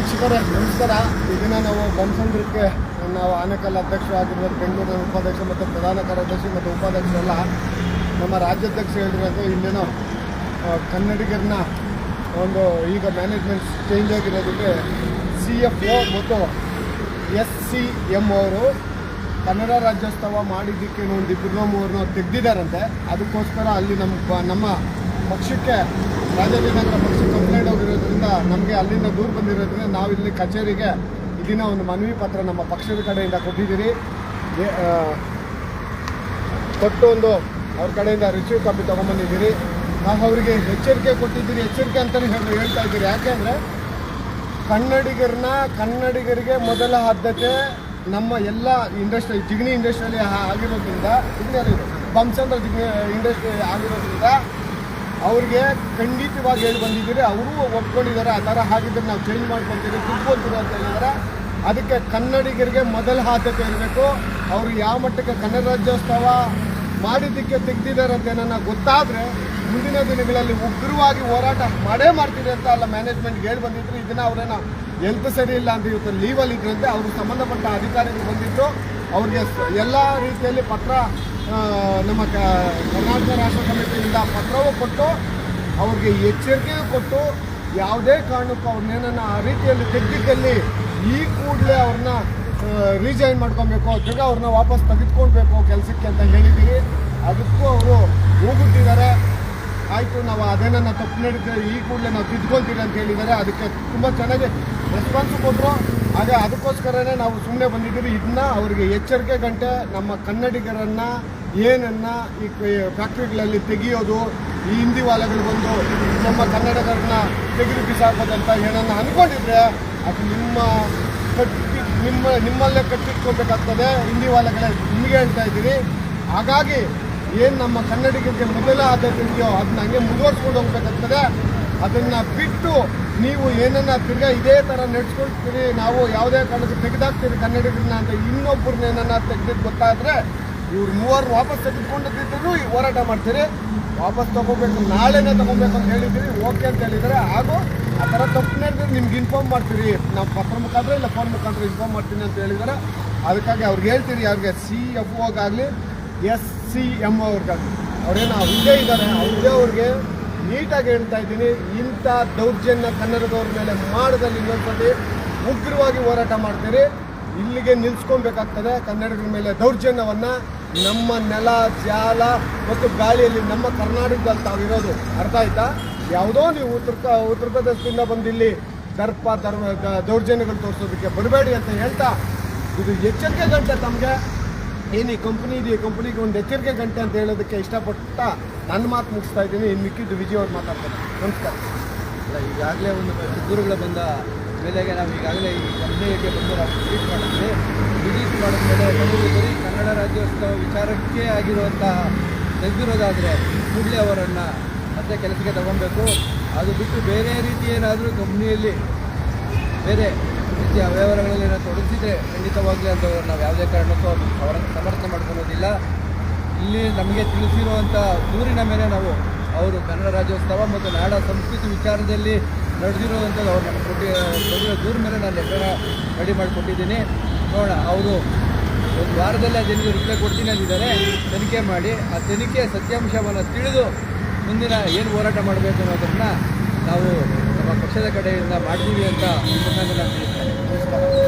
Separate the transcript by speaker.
Speaker 1: ವೀಕ್ಷಕರೇ, ನಮಸ್ಕಾರ. ದಿನ ನಾವು ಬನಸಂದ್ರಕ್ಕೆ, ನಾವು ಆನೇಕಲ್ ಅಧ್ಯಕ್ಷರಾಗಿರ್ಬೋದು ಬೆಂಗಳೂರಿನ ಉಪಾಧ್ಯಕ್ಷ ಮತ್ತು ಪ್ರಧಾನ ಕಾರ್ಯದರ್ಶಿ ಮತ್ತು ಉಪಾಧ್ಯಕ್ಷರೆಲ್ಲ. ನಮ್ಮ ರಾಜ್ಯಾಧ್ಯಕ್ಷ ಹೇಳಿರೋದು ಇಲ್ಲೇನೋ ಕನ್ನಡಿಗರನ್ನ ಒಂದು ಈಗ ಮ್ಯಾನೇಜ್ಮೆಂಟ್ ಚೇಂಜ್ ಆಗಿರೋದಕ್ಕೆ ಸಿ ಎಫ್ ಒ ಮತ್ತು ಎಸ್ ಸಿ ಎಂ ಅವರು ಕನ್ನಡ ರಾಜ್ಯೋತ್ಸವ ಮಾಡಿದ್ದಕ್ಕೆ ಒಂದು ಇಬ್ಬರನ್ನೋ ಮೂರನ್ನೋ ತೆಗೆದಿದ್ದಾರಂತೆ. ಅದಕ್ಕೋಸ್ಕರ ಅಲ್ಲಿ ನಮ್ಮ ನಮ್ಮ ಪಕ್ಷಕ್ಕೆ ರಾಜಾಜಿನಗರ ಪಕ್ಷ ಕಂಪ್ಲೇಂಟ್ ಹೋಗಿರೋದ್ರಿಂದ ನಮಗೆ ಅಲ್ಲಿಂದ ದೂರ ಬಂದಿರೋದ್ರಿಂದ ನಾವು ಇಲ್ಲಿ ಕಚೇರಿಗೆ ಇದನ್ನ ಒಂದು ಮನವಿ ಪತ್ರ ನಮ್ಮ ಪಕ್ಷದ ಕಡೆಯಿಂದ ಕೊಟ್ಟಿದ್ದೀರಿ. ಕೊಟ್ಟು ಒಂದು ಅವ್ರ ಕಡೆಯಿಂದ ರಿಸೀವ್ ಕಾಪಿ ತೊಗೊಂಬಂದಿದ್ದೀರಿ. ನಾವು ಅವರಿಗೆ ಎಚ್ಚರಿಕೆ ಕೊಟ್ಟಿದ್ದೀರಿ. ಎಚ್ಚರಿಕೆ ಅಂತಲೇ ಹೇಳಿ, ಹೇಳ್ತಾ ಇದ್ದೀರಿ. ಯಾಕೆಂದರೆ ಕನ್ನಡಿಗರನ್ನ ಕನ್ನಡಿಗರಿಗೆ ಮೊದಲ ಆದ್ಯತೆ ನಮ್ಮ ಎಲ್ಲ ಇಂಡಸ್ಟ್ರಿ ಜಿಗಣಿ ಇಂಡಸ್ಟ್ರಿಯಲ್ಲಿ ಆಗಿರೋದ್ರಿಂದ ಜಿಗಣಿ ಬಂಸಂದ್ರ ಜಿಗ್ನಿ ಇಂಡಸ್ಟ್ರಿ ಆಗಿರೋದ್ರಿಂದ ಅವ್ರಿಗೆ ಖಂಡಿತವಾಗಿ ಹೇಳಿ ಬಂದಿದ್ದೀರಿ. ಅವರು ಒಪ್ಕೊಂಡಿದ್ದಾರೆ. ಆ ಥರ ಹಾಗಿದ್ರೆ ನಾವು ಚೇಂಜ್ ಮಾಡ್ಕೊತೀವಿ. ತಿಳ್ಕೊತೀವಿ ಅಂತ ಹೇಳಿದ್ರೆ. ಅದಕ್ಕೆ ಕನ್ನಡಿಗರಿಗೆ ಮೊದಲ ಆದ್ಯತೆ ಇರಬೇಕು. ಅವರು ಯಾವ ಮಟ್ಟಕ್ಕೆ ಕನ್ನಡ ರಾಜ್ಯೋತ್ಸವ ಮಾಡಿದ್ದಕ್ಕೆ ತೆಗ್ದಿದ್ದಾರೆ ಅಂತ ಏನನ್ನ ಗೊತ್ತಾದರೆ ಮುಂದಿನ ದಿನಗಳಲ್ಲಿ ಉಗ್ರವಾಗಿ ಹೋರಾಟ ಮಾಡೇ ಮಾಡ್ತೀರಿ ಅಂತ ಅಲ್ಲ ಮ್ಯಾನೇಜ್ಮೆಂಟ್ಗೆ ಹೇಳಿ ಬಂದಿದ್ರು. ಇದನ್ನ ಅವರೇನ ಎಲ್ತ್ ಸರಿ ಇಲ್ಲ ಅಂತ ಇವತ್ತು ಲೀವಲ್ಲಿ ಇದ್ರಂತೆ. ಅವರು ಸಂಬಂಧಪಟ್ಟ ಅಧಿಕಾರಿಗಳು ಬಂದಿದ್ದು ಅವ್ರಿಗೆ ಎಲ್ಲ ರೀತಿಯಲ್ಲಿ ಪತ್ರ ನಮ್ಮ ಕರ್ನಾಟಕ ರಾಷ್ಟ್ರ ಸಮಿತಿಯಿಂದ ಪತ್ರವೂ ಕೊಟ್ಟು, ಅವ್ರಿಗೆ ಎಚ್ಚರಿಕೆಯೂ ಕೊಟ್ಟು, ಯಾವುದೇ ಕಾರಣಕ್ಕೂ ಅವ್ರನ್ನೇನನ್ನ ಆ ರೀತಿಯಲ್ಲಿ ತೆಗ್ದಿದ್ದಲ್ಲಿ ಈ ಕೂಡಲೇ ಅವ್ರನ್ನ ರಿಜೈನ್ ಮಾಡ್ಕೊಬೇಕು ಜೊತೆ ಅವ್ರನ್ನ ವಾಪಸ್ ತೆಗೆದುಕೊಳ್ಬೇಕು ಕೆಲಸಕ್ಕೆ ಅಂತ ಹೇಳಿದ್ದೀವಿ. ಅದಕ್ಕೂ ಅವರು ಹೋಗುತ್ತಿದ್ದಾರೆ ಆಯಿತು, ನಾವು ಅದೇನನ್ನ ತಪ್ಪು ನಡೀತೀವಿ ಈ ಕೂಡಲೇ ನಾವು ತಿದ್ಕೊಳ್ತೀವಿ ಅಂತ ಹೇಳಿದ್ದಾರೆ. ಅದಕ್ಕೆ ತುಂಬ ಚೆನ್ನಾಗಿ ರೆಸ್ಪಾನ್ಸ್ ಕೊಟ್ಟರು ಹಾಗೆ ಅದಕ್ಕೋಸ್ಕರನೇ ನಾವು ಸುಮ್ಮನೆ ಬಂದಿದ್ದೀವಿ. ಇದನ್ನ ಅವರಿಗೆ ಎಚ್ಚರಿಕೆ ಗಂಟೆ, ನಮ್ಮ ಕನ್ನಡಿಗರನ್ನು, ಏನನ್ನ ಈ ಫ್ಯಾಕ್ಟ್ರಿಗಳಲ್ಲಿ ತೆಗೆಯೋದು, ಈ ಹಿಂದಿ ವಾಲಗಳು ಬಂದು ನಮ್ಮ ಕನ್ನಡಿಗರನ್ನ ತೆಗೆದು ಬಿಸಾಕೋದಂತ ಏನನ್ನ ಅಂದ್ಕೊಂಡಿದ್ರೆ ಅದು ನಿಮ್ಮ ಕಟ್ಟಿ, ನಿಮ್ಮ, ನಿಮ್ಮಲ್ಲೇ ಕಟ್ಟಿಟ್ಕೋಬೇಕಾಗ್ತದೆ. ಹಿಂದಿ ವಾಲಗಳೇ ನಿಮಗೆ ಹೇಳ್ತಾ ಇದ್ದೀರಿ. ಹಾಗಾಗಿ ಏನು ನಮ್ಮ ಕನ್ನಡಿಗರಿಗೆ ಮೊದಲ ಆದ್ಯತೆ ಇದೆಯೋ ಅದನ್ನ ಹಂಗೆ ಮುಂದುವರ್ಸ್ಕೊಂಡು ಹೋಗ್ಬೇಕಾಗ್ತದೆ. ಅದನ್ನ ಬಿಟ್ಟು ನೀವು ಏನನ್ನ ತಿರ್ಗಾ ಇದೇ ಥರ ನಡ್ಸ್ಕೊಳ್ತೀರಿ, ನಾವು ಯಾವುದೇ ಕಾರಣಕ್ಕೆ ತೆಗೆದಾಕ್ತೀರಿ ಕನ್ನಡಿಗರನ್ನ ಅಂತ ಇನ್ನೊಬ್ಬರನ್ನ ಏನನ್ನ ತೆಗೆದಿದ್ದು ಗೊತ್ತಾದ್ರೆ ಇವ್ರು ಮೂವರು ವಾಪಸ್ ತೆಗೆದುಕೊಂಡಿದ್ರು ಹೋರಾಟ ಮಾಡ್ತೀರಿ. ವಾಪಸ್ ತಗೋಬೇಕು, ನಾಳೆನೇ ತಗೋಬೇಕು ಅಂತ ಹೇಳಿದ್ದೀರಿ, ಓಕೆ ಅಂತ ಹೇಳಿದ್ರೆ ಹಾಗೂ ಆ ಥರ ತಪ್ಪು ನಡೆದ್ರೆ ನಿಮ್ಗೆ ಇನ್ಫಾರ್ಮ್ ಮಾಡ್ತೀರಿ. ನಾವು ಪತ್ರ ಮುಖಾಂತರ ಇಲ್ಲ ಫೋನ್ ಮುಖಾಂತರ ಇನ್ಫಾರ್ಮ್ ಮಾಡ್ತೀನಿ ಅಂತ ಹೇಳಿದಾರೆ ಅದಕ್ಕಾಗಿ ಅವ್ರಿಗೆ ಹೇಳ್ತೀರಿ ಅವ್ರಿಗೆ ಸಿ ಎಫ್ ಓಗಾಗಲಿ ಎಸ್ ಸಿ ಎಂ ಅವ್ರಿಗಾಗಲಿ. ಅವ್ರೇನು ಹುದ್ದೆ ಇದ್ದಾರೆ ಹುದ್ದೆ ಅವ್ರಿಗೆ ನೀಟಾಗಿ ಹೇಳ್ತಾ ಇದ್ದೀನಿ, ಇಂಥ ದೌರ್ಜನ್ಯ ಕನ್ನಡದವ್ರ ಮೇಲೆ ಮಾಡದಲ್ಲಿ ಇನ್ನೊಂದ್ಸತಿ ಉಗ್ರವಾಗಿ ಹೋರಾಟ ಮಾಡ್ತೀರಿ. ಇಲ್ಲಿಗೆ ನಿಲ್ಸ್ಕೊಬೇಕಾಗ್ತದೆ ಕನ್ನಡಿಗರ ಮೇಲೆ ದೌರ್ಜನ್ಯವನ್ನು. ನಮ್ಮ ನೆಲ, ಜಾಲ ಮತ್ತು ಗಾಳಿಯಲ್ಲಿ ನಮ್ಮ ಕರ್ನಾಟಕದಲ್ಲಿ ತಾವಿರೋದು. ಅರ್ಥ ಆಯ್ತಾ? ಯಾವುದೋ ನೀವು ಉತ್ತರ ಉತ್ತರ ಪ್ರದೇಶದಿಂದ ಬಂದಿಲ್ಲಿ ದರ್ಪ ದರ್ಮ ದೌರ್ಜನ್ಯಗಳು ತೋರಿಸೋದಕ್ಕೆ ಬರಬೇಡಿ ಅಂತ ಹೇಳ್ತಾ, ಇದು ಎಚ್ಚರಿಕೆ ಗಂಟೆ ತಮಗೆ. ಏನು ಈ ಕಂಪ್ನಿ ಇದೆ, ಈ ಕಂಪ್ನಿಗೆ ಒಂದು ಎಚ್ಚರಿಕೆ ಗಂಟೆ ಅಂತ ಹೇಳೋದಕ್ಕೆ ಇಷ್ಟಪಟ್ಟ ನನ್ನ ಮಾತು ಮುಗಿಸ್ತಾ ಇದ್ದೀನಿ. ಇನ್ನು ಮಿಕ್ಕಿದ್ದು ವಿಜಯ್ ಅವ್ರು ಮಾತಾಡ್ತಾರೆ. ನಮಸ್ಕಾರ.
Speaker 2: ಅಲ್ಲ, ಈಗಾಗಲೇ ಒಂದು ದೂರುಗಳು ಬಂದ ಮೇಲೆಗೆ ನಾವು ಈಗಾಗಲೇ ಈ ಕಂಪ್ನಿಗೆ ಬಂದು ನಾವು ವಿಸಿಟ್ ಮಾಡಿದ್ವಿ. ವಿಸಿಟ್ ಮಾಡಿದ ಮೇಲೆ ಬರೀ ಕನ್ನಡ ರಾಜ್ಯೋತ್ಸವ ವಿಚಾರಕ್ಕೆ ಆಗಿರುವಂತಹ ತೆಗೆದಿರೋದಾದರೆ ಕೂಡಲೇ ಅವರನ್ನು ಮತ್ತೆ ಕೆಲಸಕ್ಕೆ ತಗೊಬೇಕು ಅದು ಬಿಟ್ಟು ಬೇರೆ ರೀತಿ ಏನಾದರೂ ಕಂಪ್ನಿಯಲ್ಲಿ ಬೇರೆ ರೀತಿಯ ಅವ್ಯವಹಾರಗಳಲ್ಲಿ ಏನೋ ತೊಡಗಿಸಿದ್ರೆ ಖಂಡಿತವಾಗ್ಲೂ ಅಂತ ನಾವು ಯಾವುದೇ ಕಾರಣಕ್ಕೂ ಅವರನ್ನು ಸಮರ್ಥನೆ ಮಾಡ್ಕೊಳ್ಳೋದಿಲ್ಲ. ಇಲ್ಲಿ ನಮಗೆ ತಿಳಿಸಿರುವಂಥ ದೂರಿನ ಮೇಲೆ ನಾವು ಅವರು ಕನ್ನಡ ರಾಜ್ಯೋತ್ಸವ ಮತ್ತು ನಾಡ ಸಂಸ್ಕೃತಿ ವಿಚಾರದಲ್ಲಿ ನಡೆದಿರುವಂಥದ್ದು ಅವ್ರು ನಮ್ಮ ಕೊಟ್ಟಿ ಕೊಟ್ಟಿರೋ ದೂರ ಮೇಲೆ ನಾನು ಲೆಟರ್ ರೆಡಿ ಮಾಡಿಕೊಟ್ಟಿದ್ದೀನಿ. ನೋಡೋಣ, ಅವರು ಒಂದು ವಾರದಲ್ಲಿ ರಿಪ್ಲೈ ಕೊಡ್ತೀನಿ ಅಂದಿದ್ದಾರೆ ತನಿಖೆ ಮಾಡಿ, ಆ ತನಿಖೆ ಸತ್ಯಾಂಶವನ್ನು ತಿಳಿದು ಮುಂದಿನ ಏನು ಹೋರಾಟ ಮಾಡಬೇಕು ಅನ್ನೋದನ್ನು ನಾವು ಪಕ್ಷದ ಕಡೆಯಿಂದ ಮಾಡ್ತೀವಿ ಅಂತ ಮುಖಾಂತರ ತಿಳಿಸ್ತಾರೆ